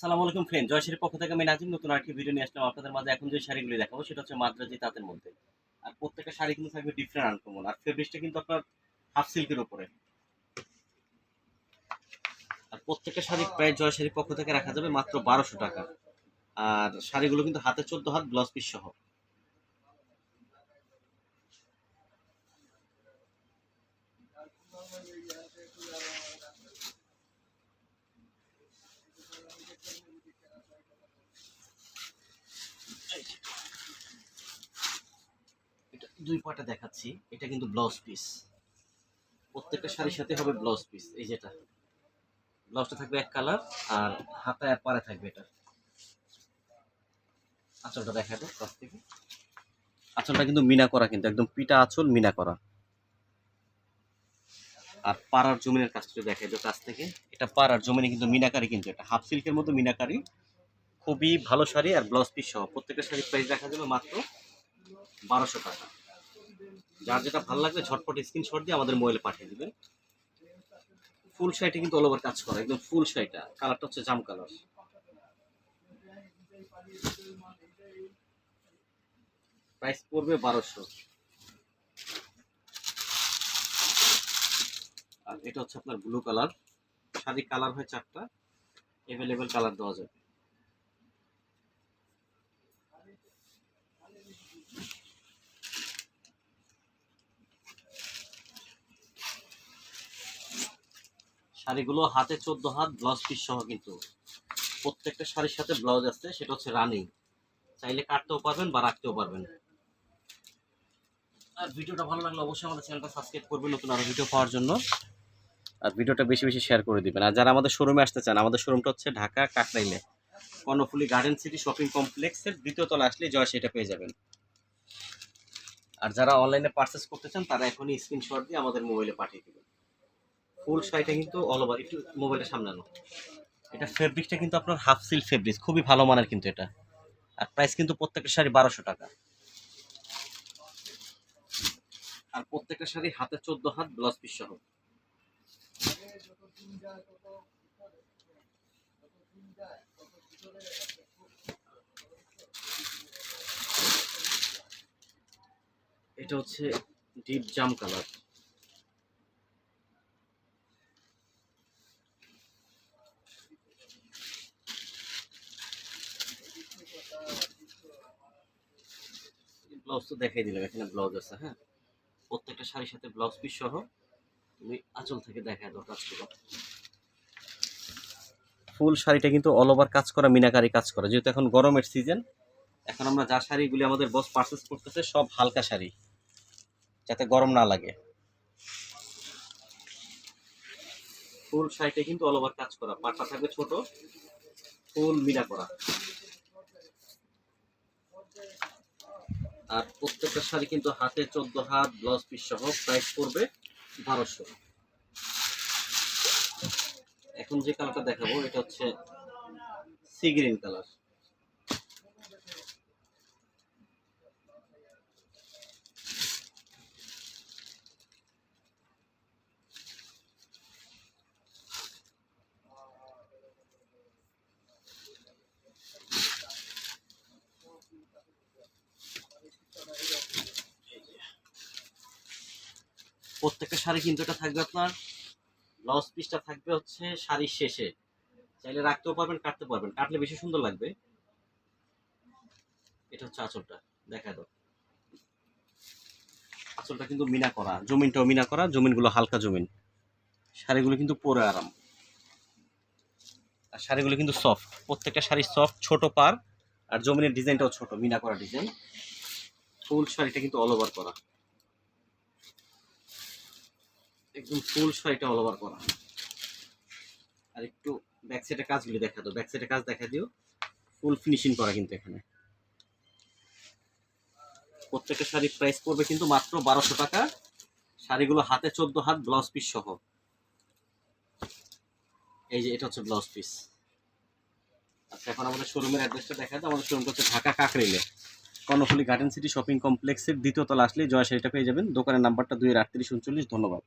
আসসালামু আলাইকুম ফ্রেন্ড জয়শ্রীর পক্ষ থেকে আমি নাজিম, নতুন আরেকটি ভিডিও নিয়ে আসলাম। আপনাদের মাঝে এখন যে শাড়িগুলি দেখাবো, সেটা হচ্ছে মাদ্রাজি তাঁতের মধ্যে। আর প্রত্যেকটা শাড়ি কিন্তু থাকবে ডিফারেন্ট আনকমন আর ফেব্রিক্সটা কিন্তু আপনার হাফ সিল্কের উপরে। আর প্রত্যেকটা শাড়ি প্রায় জয়শ্রীর পক্ষ থেকে রাখা যাবে মাত্র বারোশো টাকা। আর শাড়িগুলো কিন্তু হাতে চোদ্দ হাত ব্লাউজ পিস সহ এটা দুই পাটা দেখাচ্ছি। এটা কিন্তু ব্লাউজ পিস প্রত্যেকটা শাড়ির সাথে হবে ব্লাউজ পিস এই যেটা। ব্লাউজটা থাকবে এক কালার আর হাতায় পারে থাকবে এটা। আঁচলটা দেখা যাবে কাছ থেকে। আঁচলটা কিন্তু মিনা করা কিন্তু, একদম পিটা আঁচল, মিনা করা। আর পাড়ার জমিনের কাজটা দেখা যাবে কাছ থেকে। এটা পাড়ার জমিনে কিন্তু মিনাকারি কিন্তু এটা। হাফ সিল্কের মতো মিনাকারি। খুবই ভালো শাড়ি আর ব্লাউজ পিস সহ। প্রত্যেকটা শাড়ির প্রাইস দেখা যাবে মাত্র বারোশো টাকা। যার যেটা ভালো লাগবে, ঝটপট স্ক্রিনশট দিয়ে আমাদের মোবাইলে পাঠিয়ে দিবেন। ফুল শাড়িটা কিন্তু অল ওভার কাজ করা, একদম ফুল শাড়িটা কালারটা হচ্ছে জাম কালার প্রাইস পড়বে বারোশো। আর এটা হচ্ছে আপনার ব্লু কালার শাড়ি কালার হয় চারটা। অ্যাভেলেবেল কালার দেওয়া যাবে। শাড়িগুলো হাতে চোদ্দ হাত ব্লাউজ পিস সহ কিন্তু। প্রত্যেকটা শাড়ির সাথে ব্লাউজ আছে সেটা হচ্ছে রানিং চাইলে কাটতেও পারবেন বা রাখতেও পারবেন। আর ভিডিওটা ভালো লাগলে অবশ্যই আমাদের চ্যানেলটা সাবস্ক্রাইব করবেন নতুন আরও ভিডিও পাওয়ার জন্য। আর ভিডিওটা বেশি বেশি শেয়ার করে দিবেন। আর যারা আমাদের শোরুমে আসতে চান আমাদের শোরুমটা হচ্ছে ঢাকা কাকরাইলে। কর্ণফুলি গার্ডেন সিটি শপিং কমপ্লেক্সের দ্বিতীয় তলা আসলে জয় সেটা পেয়ে যাবেন। আর যারা অনলাইনে পারচেস করতে চান তারা এখনই স্ক্রিনশট দিয়ে আমাদের মোবাইলে পাঠিয়ে দেবেন। ফুল শাড়িটা কিন্তু অল ওভার একটু মোবাইলটা সামলানো। এটা ফেব্রিকটা কিন্তু আপনার হাফ সিল ফেব্রিক খুবই ভালো মানের কিন্তু এটা। আর প্রাইস কিন্তু প্রত্যেকটা শাড়ি বারোশো টাকা। আর প্রত্যেকটা শাড়ি হাতে চোদ্দ হাত ব্লাউজ পিস সহ। এটা হচ্ছে ডিপ জাম কালার ব্লাউজ তো দেখাই দিলাম, এখানে ব্লাউজ আছে হ্যাঁ? প্রত্যেকটা শাড়ির সাথে ব্লাউজ পিস সহ তুমি আঁচল থেকে দেখায় দাও কাজগুলো ফুল শাড়িটা কিন্তু অল ওভার কাজ করা, মিনাকারি কাজ করা। যেহেতু এখন গরমের সিজন এখন আমরা যা শাড়িগুলি আমাদের বস পারচেস করতেছে, সব হালকা শাড়ি, যাতে গরম না লাগে। ফুল শাড়িটা কিন্তু অল ওভার কাজ করা পাটটা থাকবে ছোট, ফুল মিনা করা। আর প্রত্যেকটা শাড়ি কিন্তু হাতে চোদ্দ হাত, ব্লাউজ পিস সহ প্রাইস করবে বারোশো। এখন যে কালারটা দেখাবো, এটা হচ্ছে সি গ্রিন কালার প্রত্যেকটা শাড়ি কিন্তু এটা থাকবে আপনার ব্লাউজ পিসটা থাকবে হচ্ছে শাড়ির শেষে। চাইলে রাখতেও পারবেন, কাটতে পারবেন। কাটলে বেশি সুন্দর লাগবে। এটা হচ্ছে আঁচলটা। দেখা দাও আঁচলটা কিন্তু মিনা করা, জমিনটাও মিনা করা, জমিনগুলো হালকা জমিন। শাড়িগুলো কিন্তু পরে আরাম। আর শাড়িগুলো কিন্তু সফট প্রত্যেকটা শাড়ি সফট ছোট পার, আর জমিনের ডিজাইনটাও ছোট, মিনা করা ডিজাইন ফুল শাড়িটা কিন্তু অল ওভার করা। একদম ফুল শাড়িটা অল ওভার করা। আর একটু ব্যাক কাজগুলি দেখা দাও। ব্যাক কাজ দেখা দিও। ফুল ফিনিশিং করা কিন্তু এখানে। প্রত্যেকটা শাড়ির প্রাইস পড়বে কিন্তু মাত্র বারোশো টাকা। শাড়িগুলো হাতে চোদ্দ হাত ব্লাউজ পিস সহ। এই যে এটা হচ্ছে ব্লাউজ পিস আচ্ছা এখন আমাদের শোরুমের অ্যাড্রেসটা দেখা যায় আমাদের শোরুমটা হচ্ছে ঢাকা কাকরেলে কর্ণফুলি গার্ডেন সিটি শপিং কমপ্লেক্সের দ্বিতীয় তলা আসলে জয় শাড়িটা পেয়ে যাবেন। দোকানের নাম্বারটা দুই আটত্রিশ উনচল্লিশ। ধন্যবাদ।